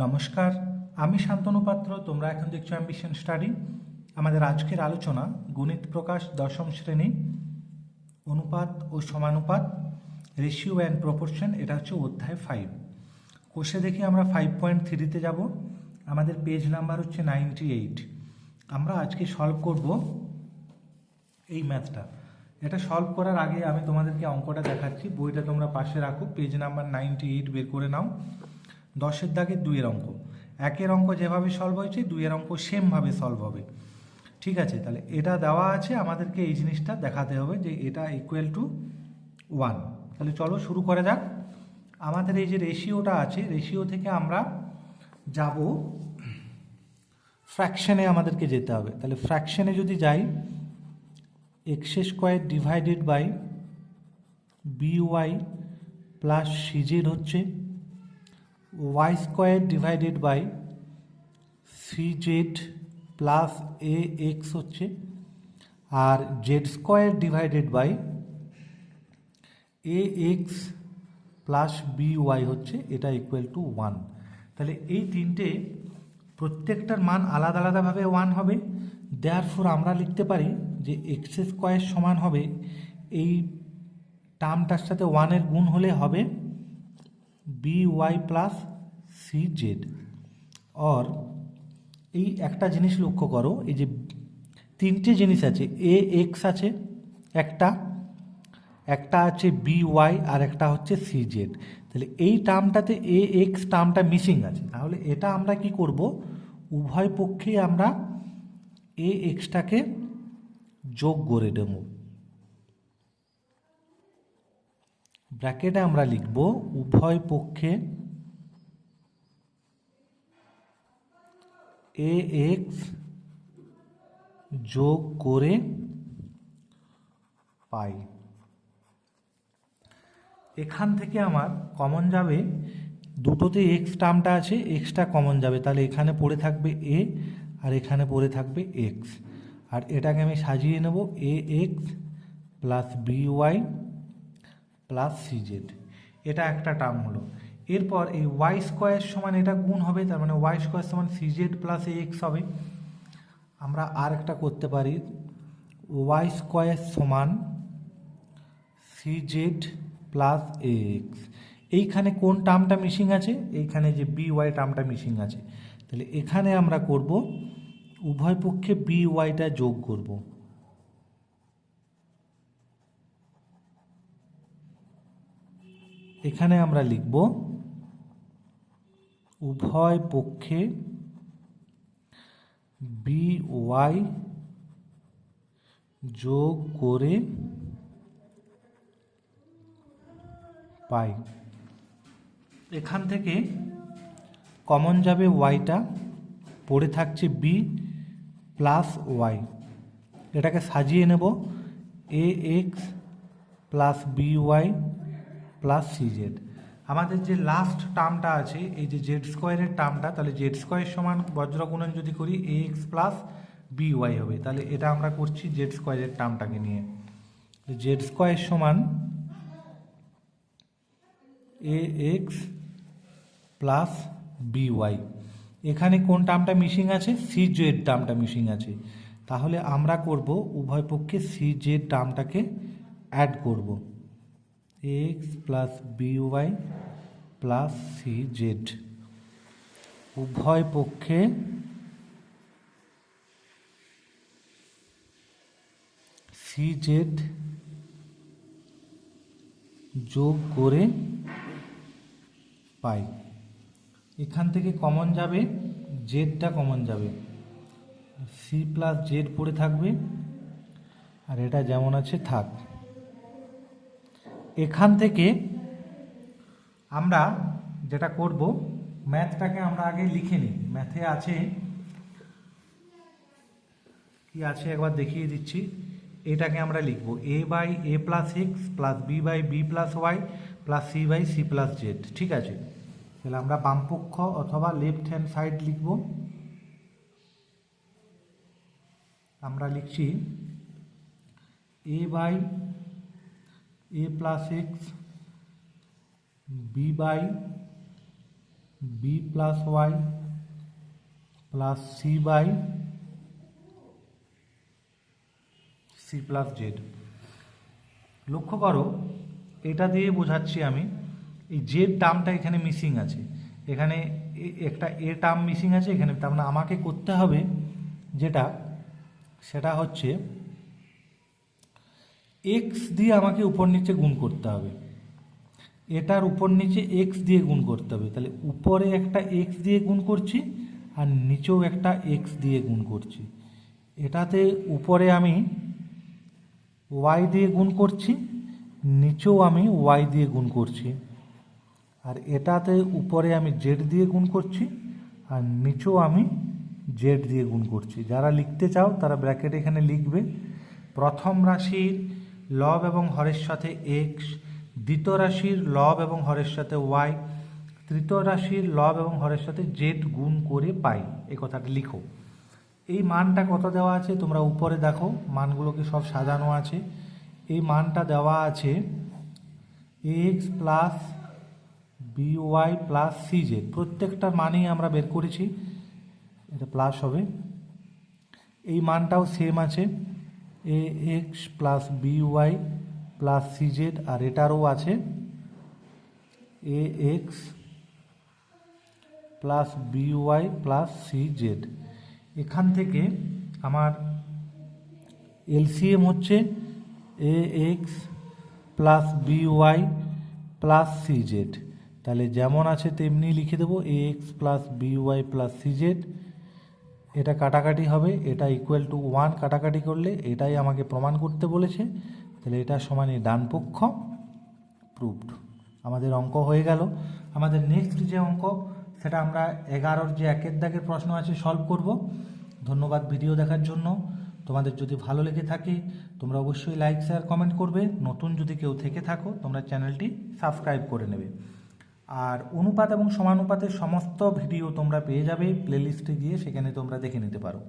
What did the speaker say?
নমস্কার, আমি শান্তনু পাত্র, তোমরা এখন দেখছ অ্যাম্বিশন স্টাডি আমাদের আজকের আলোচনা গণিত প্রকাশ দশম শ্রেণি, অনুপাত ও সমানুপাত রেশিও অ্যান্ড প্রপোর্শন এটা হচ্ছে অধ্যায় ফাইভ কোষে দেখি আমরা ফাইভ পয়েন্ট থ্রিতে যাব, আমাদের পেজ নাম্বার হচ্ছে নাইনটি এইট আমরা আজকে সলভ করব এই ম্যাথটা এটা সলভ করার আগে আমি তোমাদেরকে অঙ্কটা দেখাচ্ছি, বইটা তোমরা পাশে রাখো পেজ নাম্বার নাইনটি এইট বের করে নাও। দশের দাগের দুইয়ের অঙ্ক। একের অঙ্ক যেভাবে সলভ হয়েছে, দুইয়ের অঙ্ক সেমভাবে সলভ হবে। ঠিক আছে, তাহলে এটা দেওয়া আছে, আমাদেরকে এই জিনিসটা দেখাতে হবে যে এটা ইকুয়াল টু ওয়ান তাহলে চলো শুরু করা যাক। আমাদের এই যে রেশিওটা আছে রেশিও থেকে আমরা যাব। ফ্র্যাকশানে আমাদেরকে যেতে হবে। তাহলে ফ্র্যাকশানে যদি যাই X square divided by B Y plus C Z হচ্ছে square divided by C Z plus A X হচ্ছে আর Z square divided by A X plus B Y হচ্ছে এটা ইকুয়াল টু ওয়ান তাহলে এই তিনটে প্রত্যেকটার মান আলাদা আলাদাভাবে ওয়ান হবে। দেয়ার ফোর আমরা লিখতে পারি যে এক্স স্কোয়ার সমান হবে, এই টার্মটার সাথে ওয়ানের গুণ হলে হবে B Y plus C Z or এই একটা জিনিস লক্ষ্য করো, এই যে তিনটে জিনিস আছে, এ, এক্স আছে, একটা একটা আছে বি, ওয়াই, আর একটা হচ্ছে সি জেড তাহলে এই টার্মটাতে এ, এক্স টার্মটা মিসিং আছে। তাহলে এটা আমরা কি করব? উভয় পক্ষেই আমরা এ, এক্সটাকে যোগ করে দেব ব্র্যাকেটে আমরা লিখব, উভয় পক্ষে এ এক্স যোগ করে পাই। এখান থেকে আমার কমন যাবে, দুটোতে এক্স টার্মটা আছে এক্সটা কমন যাবে। তাহলে এখানে পড়ে থাকবে এ আর এখানে পড়ে থাকবে এক্স আর এটাকে আমি সাজিয়ে নেব A X plus B Y plus C Z এটা একটা টার্ম হলো। এরপর এই ওয়াই স্কোয়ার সমান এটা গুণ হবে, তার মানে ওয়াই স্কোয়ার সমান সি জেড প্লাস এক্স হবে। আমরা আর একটা করতে পারি ওয়াই স্কোয়ার সমান সি জেড প্লাস এক্স এইখানে কোন টার্মটা মিসিং আছে? এইখানে যে বি ওয়াই টার্মটা মিসিং আছে। তাহলে এখানে আমরা করব, উভয় পক্ষে বি ওয়াইটা যোগ করব। এখানে আমরা লিখব উভয় পক্ষে বি ওয়াই যোগ করে পাই। এখান থেকে কমন যাবে ওয়াইটা, পড়ে থাকছে বি প্লাস ওয়াই। এটাকে সাজিয়ে নেব, A X plus B Y plus C Z. আমাদের যে লাস্ট টার্মটা আছে, এই যে জেড স্কোয়ারের টার্মটা তাহলে জেড স্কোয়ার সমান বজ্রগুণন যদি করি A X plus B Y হবে। তাহলে এটা আমরা করছি জেড স্কোয়ারের টার্মটাকে নিয়ে। জেড স্কোয়ার সমান A X plus B Y এখানে কোন টার্মটা মিসিং আছে? সি জেড টার্মটা মিসিং আছে। তাহলে আমরা করব উভয় পক্ষে সি জেড টার্মটাকে অ্যাড করব। X plus B Y plus C Z উভয় পক্ষে সি জেড যোগ করে পাই। এখান থেকে কমন যাবে জেডটা কমন যাবে। সি প্লাস জেড পড়ে থাকবে, আর এটা যেমন আছে থাক। এখান থেকে আমরা যেটা করব, ম্যাথটাকে আমরা আগে লিখে নিই। ম্যাথে আছে, কি আছে একবার দেখিয়ে দিচ্ছি। এটাকে আমরা লিখব A by A plus X plus B by B plus Y plus C by C plus Z ঠিক আছে? তাহলে আমরা বামপক্ষ অথবা লেফট হ্যান্ড সাইড লিখব। আমরা লিখছি A by A plus X B by B plus Y plus C by C plus Z লক্ষ্য করো, এটা দিয়ে বোঝাচ্ছি আমি, এই জেড টার্মটা এখানে মিসিং আছে। এখানে একটা এ টার্ম মিসিং আছে, এখানে তার মানে আমাকে করতে হবে যেটা, সেটা হচ্ছে এক্স দিয়ে আমাকে উপর নিচে গুণ করতে হবে। এটার উপর নিচে এক্স দিয়ে গুণ করতে হবে। তাহলে উপরে একটা এক্স দিয়ে গুণ করছি আর নিচেও একটা এক্স দিয়ে গুণ করছি। এটাতে উপরে আমি ওয়াই দিয়ে গুণ করছি, নিচেও আমি ওয়াই দিয়ে গুণ করছি। আর এটাতে উপরে আমি জেড দিয়ে গুণ করছি আর নিচেও আমি জেড দিয়ে গুণ করছি। যারা লিখতে চাও তারা ব্র্যাকেট এখানে লিখবে। প্রথম রাশির লব এবং হরের সাথে এক্স দ্বিতীয় রাশির লব এবং হরের সাথে ওয়াই তৃতীয় রাশির লব এবং হরের সাথে জেড গুণ করে পাই। এই কথাটা লিখো। এই মানটা কত দেওয়া আছে তোমরা উপরে দেখো, মানগুলোকে সব সাজানো আছে। এই মানটা দেওয়া আছে X plus B Y plus C Z প্রত্যেকটা মানই আমরা বের করেছি। এটা প্লাস হবে। এই মানটাও সেম আছে। A X plus B Y plus C Z আর এটারও আছে A X plus B Y plus C Z এখান থেকে আমার এলসিএম হচ্ছে A X plus B Y plus C Z তাহলে যেমন আছে তেমনি লিখে দেবো A X plus B Y plus C Z এটা কাটাকাটি হবে, এটা ইকুয়াল টু ওয়ান কাটাকাটি করলে এটাই আমাকে প্রমাণ করতে বলেছে। তাহলে এটা সমানই ডান পক্ষ প্রুভড আমাদের অঙ্ক হয়ে গেল। আমাদের নেক্সট যে অঙ্ক, সেটা আমরা এগারোর যে একের দাগের প্রশ্ন আছে সলভ করব। ধন্যবাদ ভিডিও দেখার জন্য। তোমাদের যদি ভালো লেগে থাকে, তোমরা অবশ্যই লাইক শেয়ার কমেন্ট করবে। নতুন যদি কেউ থেকে থাকো, তোমরা চ্যানেলটি সাবস্ক্রাইব করে নেবে। আর অনুপাত এবং সমানুপাতের সমস্ত ভিডিও তোমরা পেয়ে যাবে প্লেলিস্টে গিয়ে, সেখানে তোমরা দেখে নিতে পারো।